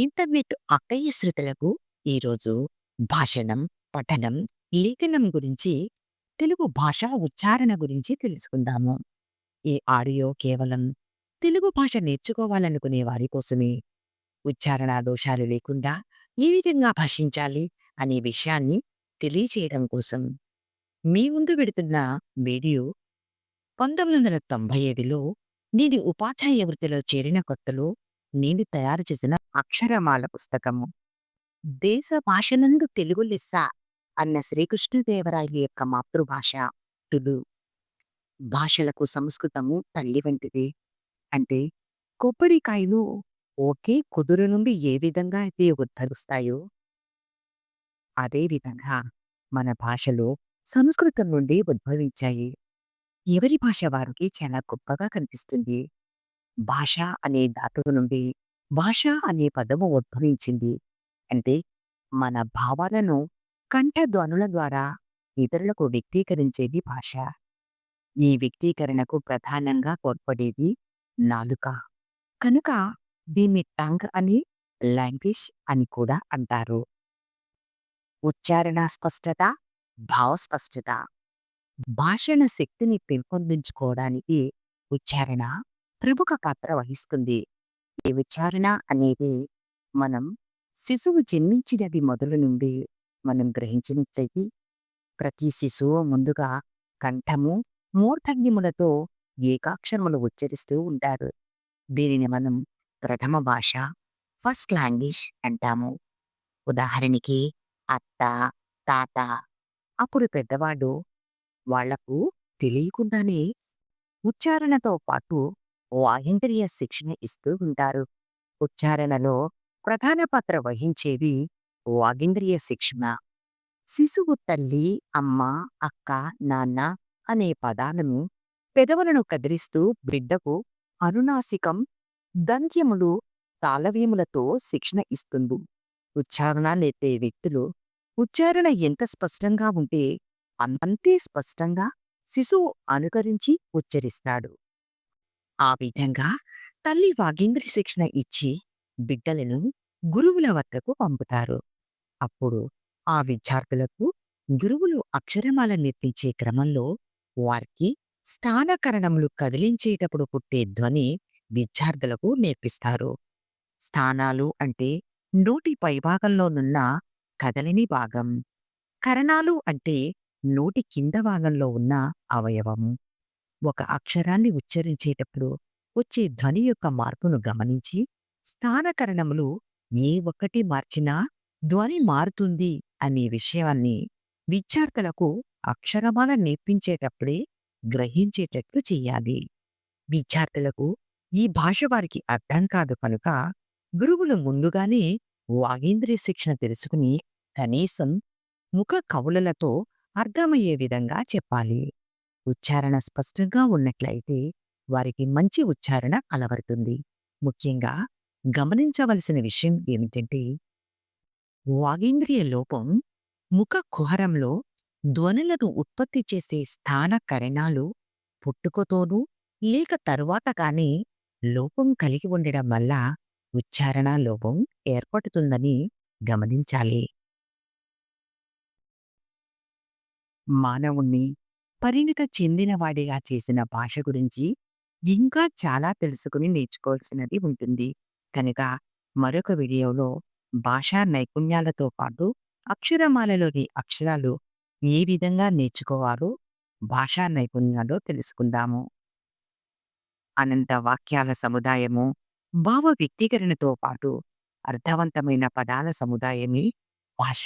Internet అక్కయ్య శ్రుతులకు ఈరోజు భాషణం, పఠనం, లేఖనం గురించి తెలుగు భాషా ఉచ్చారణ గురించి తెలుసుకుందాము. ఈ ఆడియో కేవలం తెలుగు భాష నేర్చుకోవాలనుకునే వారి కోసమే. ఉచ్చారణ దోషాలు లేకుండా ఏ విధంగా భాషించాలి అనే విషయాన్ని తెలియచేయడం కోసం మీ ముందు పెడుతున్న వీడియో 1995లో నేను ఉపాధ్యాయ వృత్తిలో చేరిన కొత్తలో నేను తయారు చేసిన అక్షరమాల పుస్తకము. దేశ భాషలందు తెలుగు లెస్స అన్న శ్రీకృష్ణదేవరాయలు యొక్క మాతృభాష తులు. భాషలకు సంస్కృతము తల్లి వంటిది. అంటే కొబ్బరికాయలు ఒకే కుదురు నుండి ఏ విధంగా అయితే ఉద్భవిస్తాయో అదే విధంగా మన భాషలు సంస్కృతం నుండి ఉద్భవించాయి. ఎవరి భాష వారికి చాలా గొప్పగా కనిపిస్తుంది. భాష అనే ధాతువు నుండి భాష అనే పదము ఉద్భవించింది. అంటే మన భావాలను కంఠధ్వనుల ద్వారా ఇతరులకు వ్యక్తీకరించేది భాష. ఈ వ్యక్తీకరణకు ప్రధానంగా తోడ్పడేది నాలుక. కనుక దీన్ని టంగ్ అని, లాంగ్వేజ్ అని కూడా అంటారు. ఉచ్చారణ స్పష్టత, భావ స్పష్టత. భాషణ శక్తిని పెంపొందించుకోవడానికి ఉచ్చారణ ప్రముఖ పాత్ర వహిస్తుంది. ఈ ఉచ్చారణ అనేది మనం శిశువు జన్మించినది మొదలు నుండి మనం గ్రహించినట్లయితే ప్రతి శిశువు ముందుగా కంఠము, మూర్ధన్యములతో ఏకాక్షరములు ఉచ్చరిస్తూ ఉంటారు. దీనిని మనం ప్రథమ భాష, ఫస్ట్ లాంగ్వేజ్ అంటాము. ఉదాహరణకి అత్త, తాత. అప్పుడు పెద్దవాడు వాళ్ళకు తెలియకుండానే ఉచ్చారణతో పాటు వాయింద్రియ శిక్షణ ఇస్తూ ఉంటారు. ఉచ్చారణలో ప్రధాన పాత్ర వహించేది వాగింద్రియ శిక్షణ. శిశువు తల్లి, అమ్మ, అక్క, నాన్న అనే పదాలను పెదవులను కదిలిస్తూ బిడ్డకు అనునాసికం, దంత్యములు, తాళవ్యములతో శిక్షణ ఇస్తుంది. ఉచ్చారణ నేర్పే వ్యక్తులు ఉచ్చారణ ఎంత స్పష్టంగా ఉంటే అంతే స్పష్టంగా శిశువు అనుకరించి ఉచ్చరిస్తాడు. ఆ విధంగా తల్లి వాగింద్రి శిక్షణ ఇచ్చి బిడ్డలను గురువుల వద్దకు పంపుతారు. అప్పుడు ఆ విద్యార్థులకు గురువులు అక్షరమాల నేర్పించే క్రమంలో వారికి స్థానకరణములు కదిలించేటప్పుడు పుట్టే ధ్వని విద్యార్థులకు నేర్పిస్తారు. స్థానాలు అంటే నోటి పైభాగంలోనున్న కదలిని భాగం. కరణాలు అంటే నోటి కింద భాగంలో ఉన్న అవయవము. ఒక అక్షరాన్ని ఉచ్చరించేటప్పుడు వచ్చే ధ్వని యొక్క మార్పును గమనించి స్థానకరణములు ఏ ఒక్కటి మార్చినా ధ్వని మారుతుంది అనే విషయాన్ని విద్యార్థులకు అక్షరమాల నేర్పించేటప్పుడే గ్రహించేటట్లు చెయ్యాలి. విద్యార్థులకు ఈ భాష వారికి అర్థం కాదు కనుక గురువులు ముందుగానే వాగేంద్రియ శిక్షణ తెలుసుకుని కనీసం ముఖ కవులలతో అర్థమయ్యే విధంగా చెప్పాలి. ఉచ్చారణ స్పష్టంగా ఉన్నట్లయితే వారికి మంచి ఉచ్చారణ అలవడుతుంది. ముఖ్యంగా గమనించవలసిన విషయం ఏమిటంటే వాగేంద్రియ లోపం ముఖ కుహరంలో ధ్వనులను ఉత్పత్తి చేసే స్థాన కరణాలు పుట్టుకతోనూ లేక తరువాత కానీ లోపం కలిగి ఉండడం వల్ల ఉచ్చారణ లోపం ఏర్పడుతుందని గమనించాలి. మానవుణ్ణి పరిణిత చెందినవాడిగా చేసిన భాష గురించి ఇంకా చాలా తెలుసుకుని నేర్చుకోవాల్సినది ఉంటుంది. కనుక మరొక వీడియోలో భాషా నైపుణ్యాలతో పాటు అక్షరమాలలోని అక్షరాలు ఏ విధంగా నేర్చుకోవాలో భాషా నైపుణ్యాలు తెలుసుకుందాము. అనంత వాక్యాల సముదాయము, భావ వ్యక్తీకరణతో పాటు అర్థవంతమైన పదాల సముదాయమే భాష.